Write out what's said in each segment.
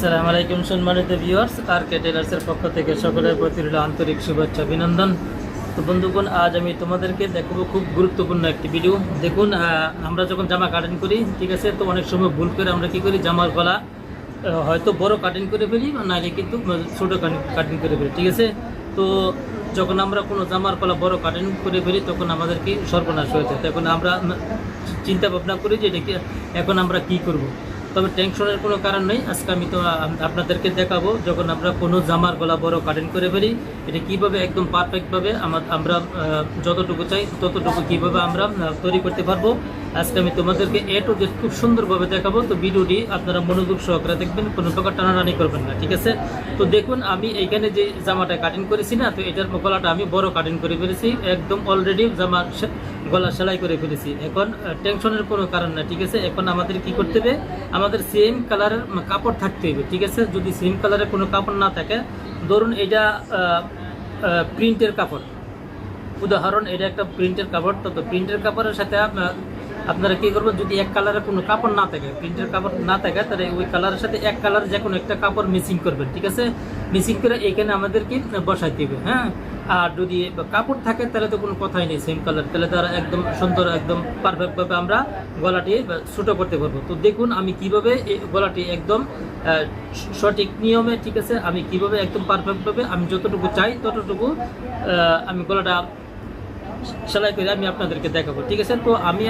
আসসালামু আলাইকুম সম্মানিত ভিউয়ার্স আর টেলার্সের পক্ষ থেকে সকলের প্রতি আন্তরিক শুভেচ্ছা, অভিনন্দন। তো বন্ধুগণ, আজ আমি তোমাদেরকে দেখাবো খুব গুরুত্বপূর্ণ একটি ভিডিও দেখুন আমরা যখন জামা কাটিং করি, ঠিক আছে, তো অনেক সময় ভুল করে আমরা কি করি, জামার গলা হয়তো বড় কাটিং করে ফেলি নাহলে কিন্তু ছোটো কাটিং করে ফেলি, ঠিক আছে? তো যখন আমরা কোনো জামার গলা বড় কাটিং করে ফেলি, তখন আমাদের কি সর্বনাশ হয়ে যায়। তখন আমরা চিন্তা ভাবনা করি যে এটা এখন আমরা কি করব। তবে টেনশনের কোনো কারণ নেই। আজকে আমি তো আপনাদেরকে দেখাবো যখন আমরা কোনো জামার গলা বড় কাটিং করে ফেলি, এটা কীভাবে একদম পারফেক্টভাবে আমার আমরা যতটুকু চাই, ততটুকু কীভাবে আমরা তৈরি করতে পারব। আজকে আমি তোমাদেরকে এ টু জেড খুব সুন্দরভাবে দেখাবো। তো ভিডিওটি আপনারা মনোযোগ সহকারে দেখবেন, কোনো প্রকার টানাটানি করবেন না, ঠিক আছে? তো দেখুন, আমি এইখানে যে জামাটা কাটিং করেছি না, তো এটার গলাটা আমি বড় কাটিং করে ফেলেছি। একদম অলরেডি জামা গলা সেলাই করে ফেলেছি। এখন টেনশনের কোনো কারণ না ঠিক আছে? এখন আমাদের কি করতে হবে? আমাদের সেম কালারের কাপড় থাকতে হবে, ঠিক আছে? যদি সেম কালারের কোনো কাপড় না থাকে, ধরুন এটা প্রিন্টের কাপড়। উদাহরণ, এটা একটা প্রিন্টের কাপড়, তো প্রিন্টের কাপড়ের সাথে আপ- আপনারা কি করবেন? যদি এক কালারের কোনো কাপড় না থাকে প্রিন্টের কাপড় না থাকে, তাহলে ওই কালারের সাথে এক কালার যে কোনো একটা কাপড় মিসিং করবেন, ঠিক আছে? মিসিং করে এখানে আমাদের কি বসাইতে হবে হ্যাঁ? আর যদি কাপড় থাকে, তাহলে তো কোনো কথাই নেই সেম কালার তাহলে তারা একদম সুন্দর, একদম পারফেক্টভাবে আমরা গলাটি ছোটো করতে পারব। তো দেখুন আমি কীভাবে এই গলাটি একদম সঠিক নিয়মে, ঠিক আছে, আমি কীভাবে একদম পারফেক্টভাবে আমি যতটুকু চাই ততটুকু আমি গলাটা সেলাই করে আমি আপনাদেরকে দেখাবো। ঠিক আছে, তো আমি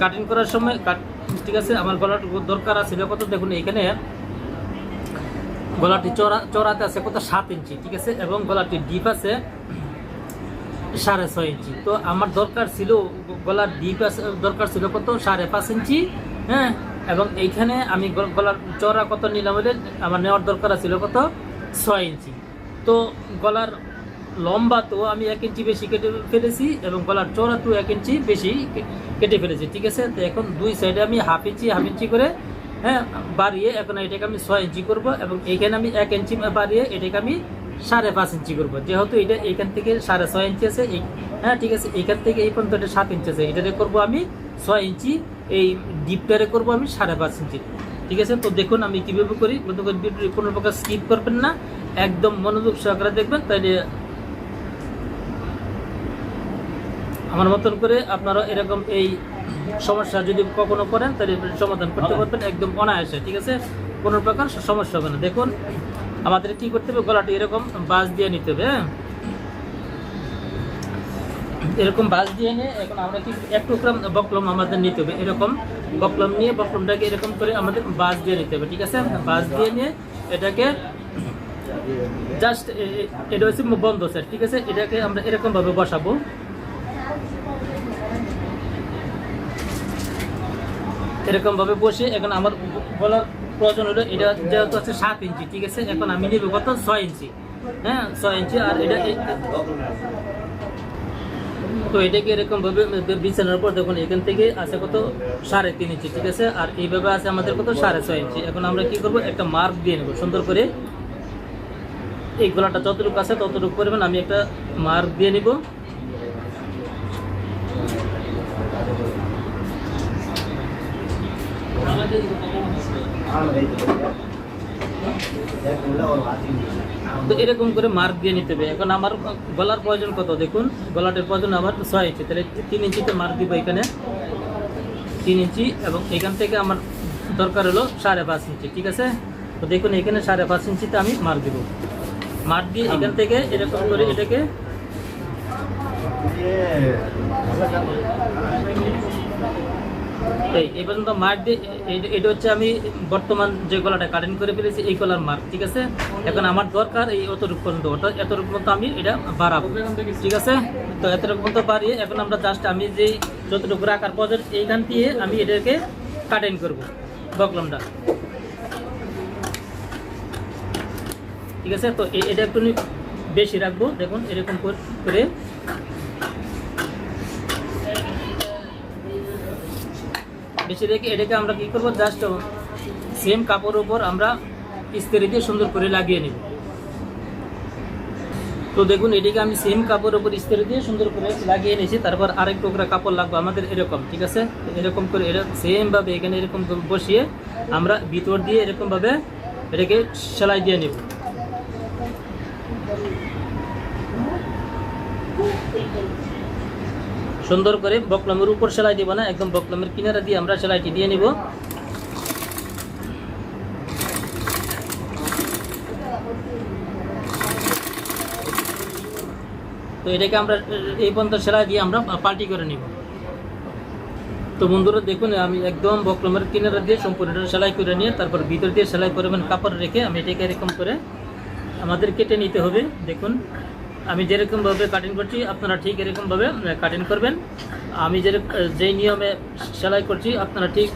কাটিং করার সময় কাট ঠিক আছে, আমার গলাটুকু দরকার আছে। কত দেখুন, এখানে গলাটি চড়া, চড়াতে আছে কত? সাত ইঞ্চি, ঠিক আছে? এবং গলাটি ডিপ আছে সাড়ে ছয় ইঞ্চি। তো আমার দরকার ছিল, গলার ডিপ আছে, দরকার ছিল কত? সাড়ে পাঁচ ইঞ্চি হ্যাঁ? এবং এইখানে আমি গলার চড়া কত নিলাম বলে আমার নেওয়ার দরকার ছিল কত? ছয় ইঞ্চি। তো গলার লম্বা তো আমি এক ইঞ্চি বেশি কেটে ফেলেছি এবং গলার চড়া তো এক ইঞ্চি বেশি কেটে ফেলেছি, ঠিক আছে? তো এখন দুই সাইডে আমি হাফ ইঞ্চি হাফ ইঞ্চি করে হ্যাঁ বাড়িয়ে এখন এটাকে আমি ছয় ইঞ্চি করব এবং এইখানে আমি এক ইঞ্চি বাড়িয়ে এটাকে আমি সাড়ে পাঁচ ইঞ্চি করব। যেহেতু এটা এইখান থেকে সাড়ে ছয় ইঞ্চি আছে হ্যাঁ ঠিক আছে, এইখান থেকে এই পর্যন্ত এটা সাত ইঞ্চি আছে। এটাতে করব আমি ছয় ইঞ্চি, এই ডিপটারে করব আমি সাড়ে পাঁচ ইঞ্চি। ঠিক আছে, তো দেখুন আমি কীভাবে করি। কোনো প্রকার স্কিপ করবেন না। একদম মনোযোগ সহকারে দেখবেন তাইলে আমার মতন করে আপনারা এরকম এই সমস্যা যদি কখনো করেন তাহলে সমাধান করতে পারবেন একদম অনায়াসে ঠিক আছে? কোনো প্রকার সমস্যা হবে না। দেখুন আমাদের কি করতে হবে? গলাটি এরকম বাস দিয়ে নিতে হবে হ্যাঁ? এরকম বাস দিয়ে নিয়ে এখন আমরা কি এক টুকরা বকলম আমাদের নিতে হবে। এরকম বকলম নিয়ে বকলমটাকে এরকম করে আমাদের বাস দিয়ে নিতে হবে ঠিক আছে? বাস দিয়ে নিয়ে এটাকে জাস্ট এটা হচ্ছে বন্ধ স্যার ঠিক আছে? এটাকে আমরা এরকম ভাবে বসাবো। এরকম ভাবে বসে এখন আমার বলার প্রয়োজন হলো এটা যেহেতু আছে সাত ইঞ্চি, ঠিক আছে? এখন আমি নেব কত? ছয় ইঞ্চি। হ্যাঁ? ছয় ইঞ্চি আর এটা তো এটাকে এরকম ভাবে বিছানোর পর দেখুন, এখান থেকে আছে কত? সাড়ে তিন ইঞ্চি, ঠিক আছে? আর এইভাবে আছে আমাদের কত? সাড়ে ছয় ইঞ্চি। এখন আমরা কি করব? একটা মার্ক দিয়ে নেব, সুন্দর করে। এই গলাটা যতটুকু আছে ততটুকু পরিমাণ আমি একটা মার্ক দিয়ে নিব। তো এরকম করে মার্ক দিয়ে নিতে হবে। এখন আমার গলার প্রয়োজন কত? দেখুন, গলাটার প্রয়োজন আমার ছয় ইঞ্চি। তাহলে তিন ইঞ্চিতে মার্ক দিব এখানে। তিন ইঞ্চি এবং এখান থেকে আমার দরকার হলো সাড়ে পাঁচ ইঞ্চি, ঠিক আছে? তো দেখুন, এখানে সাড়ে পাঁচ ইঞ্চিতে আমি মার্ক দিব। মার্ক দিয়ে এখান থেকে এরকম করে এটাকে এই পর্যন্ত মার্ক দিয়ে এটা হচ্ছে আমি বর্তমান যে গলাটা কাটিং করে ফেলেছি, এই গলার মার্ক ঠিক আছে? এখন আমার দরকার এই এতটুকু পর্যন্ত পর্যন্ত বাড়িয়ে এখন আমরা জাস্ট যতটুকু রাখার প্রয়োজন, এইখান দিয়ে আমি এটাকে কাটিং করব ঠিক আছে? তো এটা একটু বেশি রাখব, দেখুন, এরকম কর- বেশি রেখে এটাকে আমরা কি করব? জাস্ট সেম কাপড়ের উপর আমরা ইস্ত্রি দিয়ে সুন্দর করে লাগিয়ে নেব। তো দেখুন, এটাকে আমি সেম কাপড়ের উপর ইস্ত্রি দিয়ে সুন্দর করে লাগিয়ে নিয়েছি। তারপর আরেক টুকরা কাপড় লাগবে আমাদের এরকম, ঠিক আছে? এরকম করে এটা সেমভাবে এখানে এরকম বসিয়ে আমরা ভিতর দিয়ে এরকমভাবে এটাকে সেলাই দিয়ে নেব। সুন্দর করে বকলমের উপর সেলাই দিব না, একদম বকলমের কিনারা দিয়ে আমরা সেলাইটি দিয়ে নিব। তো এটাকে আমরা, এই পর্যন্ত সেলাই দিয়ে আমরা পাল্টি করে নিব। তো বন্ধুরা দেখুন, আমি একদম বক্রমের কিনারা দিয়ে সম্পূর্ণটা সেলাই করে নিয়ে তারপর ভিতর দিয়ে সেলাই করবেন কাপড় রেখে আমি এটাকে এরকম করে আমাদের কেটে নিতে হবে। দেখুন আমি যেরকমভাবে কাটিং করছি, আপনারা ঠিক এরকমভাবে কাটিং করবেন। আমি যেরকম যেই নিয়মে সেলাই করছি, আপনারা ঠিক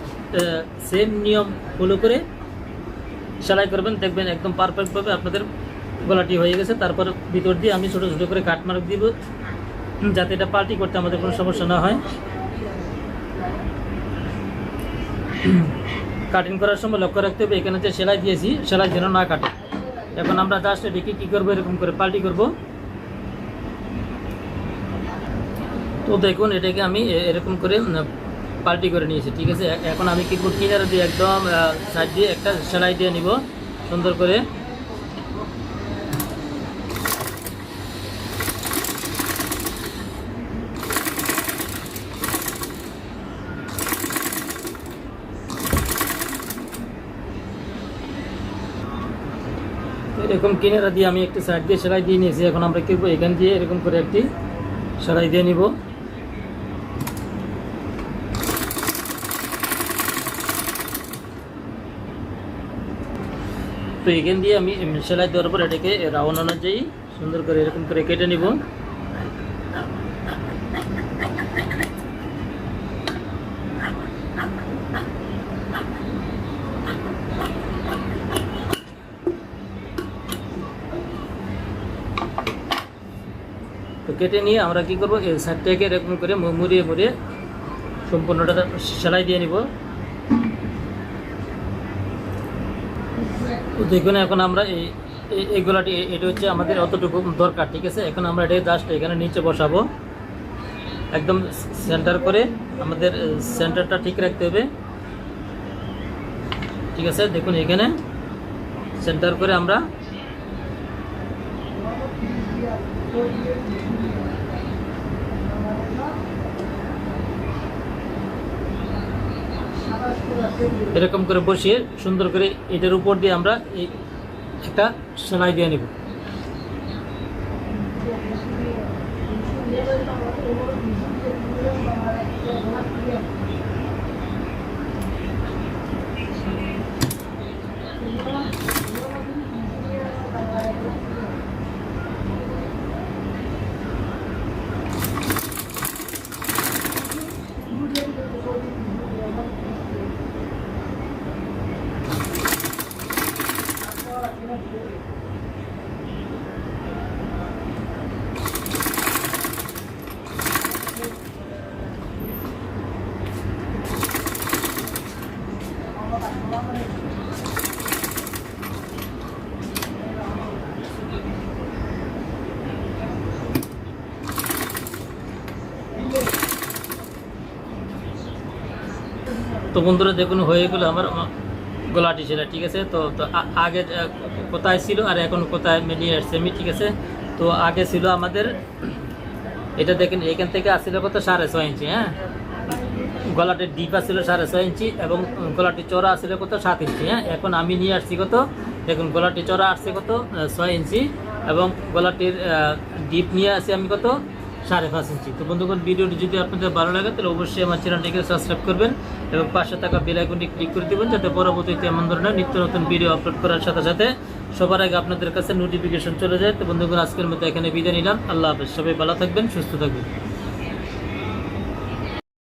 সেম নিয়ম ফলো করে সেলাই করবেন। দেখবেন একদম পারফেক্টভাবে আপনাদের গলাটি হয়ে গেছে। তারপর ভিতর দিয়ে আমি ছোটো ছোটো করে কাটমার্ক দিব, যাতে এটা পাল্টি করতে আমাদের কোনো সমস্যা না হয়। কাটিং করার সময় লক্ষ্য রাখতে হবে, এখানে যে সেলাই দিয়েছি, সেলাই যেন না কাটে। এখন আমরা জাস্ট এদিকে কী করব, এরকম করে পাল্টি করব। তো দেখুন, এটাকে আমি এরকম করে পাল্টি করে নিয়েছি, ঠিক আছে? এখন আমি কি করব কিনারে দিয়ে একদম সাইড দিয়ে একটা সেলাই দিয়ে নিব, সুন্দর করে। এরকম কিনারা দিয়ে আমি একটি সাইড দিয়ে সেলাই দিয়ে নিয়েছি, এখন আমরা কী করব? এখান দিয়ে এরকম করে একটি সেলাই দিয়ে নিব। তো এখান দিয়ে আমি সেলাই দেওয়ার পর এটাকে রাউন্ড অনুযায়ী সুন্দর করে এরকম করে কেটে নিব। তো কেটে নিয়ে আমরা কি করব, এই সাইডটাকে এরকম করে মুড়িয়ে মুড়িয়ে সম্পূর্ণটা সেলাই দিয়ে নিব। দেখুন, এখন আমরা এই এই- এই গোলাটি এ- এটা হচ্ছে আমাদের অতটুকু দরকার, ঠিক আছে? এখন আমরা এটা জাস্ট এখানে নিচে বসাবো। একদম সেন্টার করে আমাদের সেন্টারটা ঠিক রাখতে হবে। ঠিক আছে? দেখুন এখানে সেন্টার করে আমরা এরকম করে বসিয়ে সুন্দর করে এটার উপর দিয়ে আমরা এই একটা সেলাই দিয়ে নেব। তো বন্ধুরা, দেখুন, হয়ে গেলো আমার গলাটি সেটা ঠিক আছে? তো আগে কোথায় ছিল আর এখন কোথায় মিলিয়ে আসছে আমি, ঠিক আছে? তো আগে ছিল আমাদের, এটা দেখেন, এখান থেকে আসছিল কত? সাড়ে ছয় ইঞ্চি হ্যাঁ? গলাটির ডিপ আসছিল সাড়ে ছয় ইঞ্চি এবং গলাটি চড়া আসছিল কত? সাত ইঞ্চি হ্যাঁ? এখন আমি নিয়ে আসছি কত? দেখুন গলাটি চড়া আসছে কত? ছয় ইঞ্চি এবং গলাটির ডিপ নিয়ে আসি আমি কত? সাড়ে পাঁচ ইঞ্চি। তো বন্ধুগণ, ভিডিওটি যদি আপনাদের ভালো লাগে, তাহলে অবশ্যই আমার চ্যানেলটিকে সাবস্ক্রাইব করবেন এবং পাশে থাকা বেলাইকনটি ক্লিক করে দেবেন, যাতে পরবর্তীতে এমন ধরনের নিত্য নতুন ভিডিও আপলোড করার সাথে সাথে সবার আগে আপনাদের কাছে নোটিফিকেশন চলে যায়। তো বন্ধুগণ, আজকের মতো এখানে বিদায় নিলাম। আল্লাহ হাফেজ। সবাই ভালো থাকবেন, সুস্থ থাকবেন।